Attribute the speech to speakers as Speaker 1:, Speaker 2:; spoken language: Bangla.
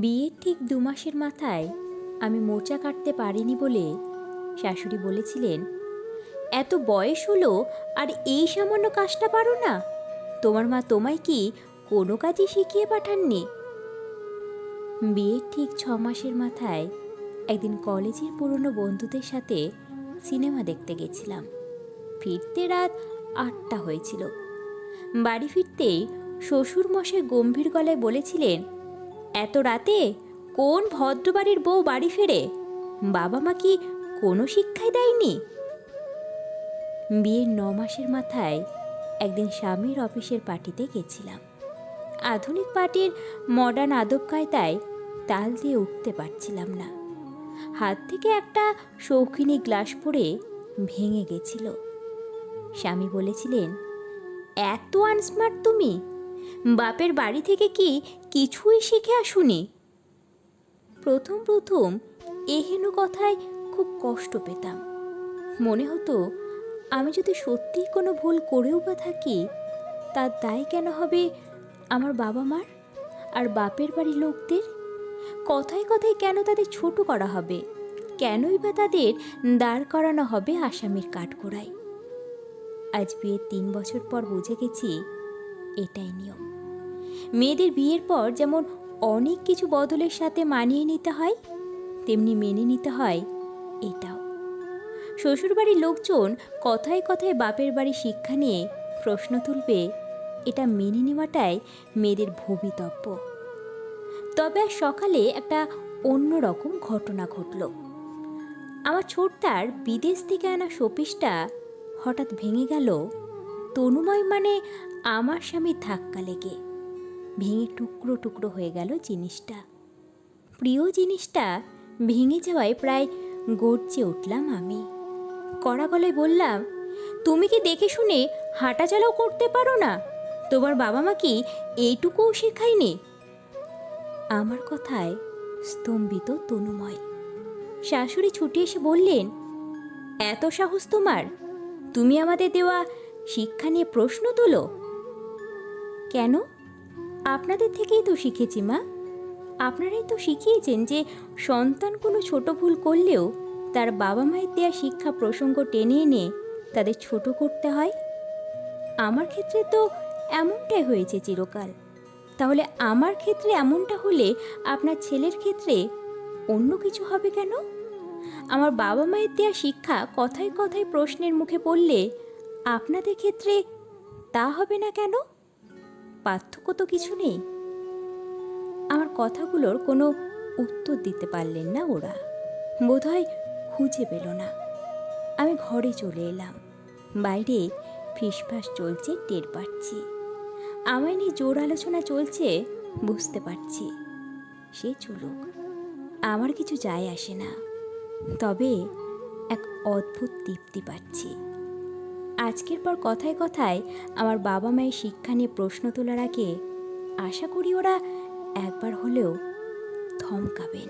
Speaker 1: বিয়ের ঠিক দু মাসের মাথায় আমি মোচা কাটতে পারিনি বলে শাশুড়ি বলেছিলেন, এত বয়স হলো আর এই সামান্য কাজটা পারো না। তোমার মা তোমায় কি কোনো কাজই শিখিয়ে পাঠাননি? বিয়ের ঠিক ছ মাসের মাথায় একদিন কলেজের পুরনো বন্ধুদের সাথে সিনেমা দেখতে গেছিলাম। ফিরতে রাত আটটা হয়েছিল। বাড়ি ফিরতেই শ্বশুর মশাই গম্ভীর গলায় বলেছিলেন এত রাতে কোন ভদ্রবাড়ির বউ বাড়ি ফেরে? বাবা মা কি কোনো শিক্ষাই দেয়নি? বিয়ের ন মাসের মাথায় একদিন স্বামীর অফিসের পার্টিতে গেছিলাম। আধুনিক পার্টির মডার্ন আদব কায়দায় তাল দিয়ে উঠতে পারছিলাম না। হাত থেকে একটা শৌখিনী গ্লাস পড়ে ভেঙে গেছিল। স্বামী বলেছিলেন, এত আনস্মার্ট তুমি বাপের বাড়ি থেকে কি কিছুই শিখে আসুনি? প্রথম প্রথম এহেন কথায় খুব কষ্ট পেতাম। মনে হতো, আমি যদি সত্যিই কোনো ভুল করেও বা থাকি, তার দায় কেন হবে আমার বাবা মার আর বাপের বাড়ির লোকদের? কথায় কথায় কেন তাদের ছোট করা হবে? কেনই বা তাদের দাঁড় করানো হবে আসামির কাঠগোড়ায়? আজ বিয়ের তিন বছর পর বুঝে গেছি এটাই নিয়ম। মেয়েদের বিয়ের পর যেমন অনেক কিছু বদলের সাথে মানিয়ে নিতে হয়, তেমনি মেনে নিতে হয় এটাও। শ্বশুরবাড়ির লোকজন কথায় কথায় বাপের বাড়ি শিক্ষা নিয়ে প্রশ্ন তুলবে, এটা মেনে নেওয়াটাই মেয়েদের ভবিতব্য। তবে সকালে একটা অন্যরকম ঘটনা ঘটল। আমার ছোটটার বিদেশ থেকে আনা শোপিসটা হঠাৎ ভেঙে গেল। তনুময় মানে আমার স্বামীর ধাক্কা লেগে। ভেঙে টুকরো টুকরো হয়ে গেল জিনিসটা। প্রিয় জিনিসটা ভেঙে যাওয়ায় প্রায় গর্জে উঠলাম আমি। কড়া গলায় বললাম, তুমি কি দেখে শুনে হাঁটা হাঁটাচলাও করতে পারো না? তোমার বাবা মা কি এইটুকুও শেখায়নি? আমার কথায় স্তম্ভিত তনুময়। শাশুড়ি ছুটে এসে বললেন, এত সাহস তোমার? তুমি আমাদের দেওয়া শিক্ষা নিয়ে প্রশ্ন তোলো। কেন? আপনাদের থেকেই তো শিখেছি, মা। আপনারাই তো শিখিয়েছেন যে সন্তান কোনো ছোট ভুল করলেও তার বাবা মায়ের দেওয়া শিক্ষা প্রসঙ্গ টেনে এনে তাদের ছোট করতে হয়। আমার ক্ষেত্রে তো এমনটাই হয়েছে চিরকাল। তাহলে আমার ক্ষেত্রে এমনটা হলে আপনার ছেলের ক্ষেত্রে অন্য কিছু হবে কেন? আমার বাবা মায়ের দেওয়া শিক্ষা কথায় কথায় প্রশ্নের মুখে পড়লে আপনাদের ক্ষেত্রে তা হবে না কেন? পার্থক্য তো কিছু নেই। আমার কথাগুলোর কোনো উত্তর দিতে পারলেন না ওরা। বোধহয় খুঁজে পেল না। আমি ঘরে চলে এলাম। বাইরে ফিসফাস চলছে, টের পাচ্ছি। আমায় নিয়ে জোর আলোচনা চলছে, বুঝতে পারছি। সে চলুক, আমার কিছু যায় আসে না। তবে এক অদ্ভুত তৃপ্তি পাচ্ছি। আজকের পর কথায় কথায় আমার বাবা মায়ের শিক্ষা নিয়ে প্রশ্ন তোলার আগে আশা করি ওরা একবার হলেও থমকাবেন।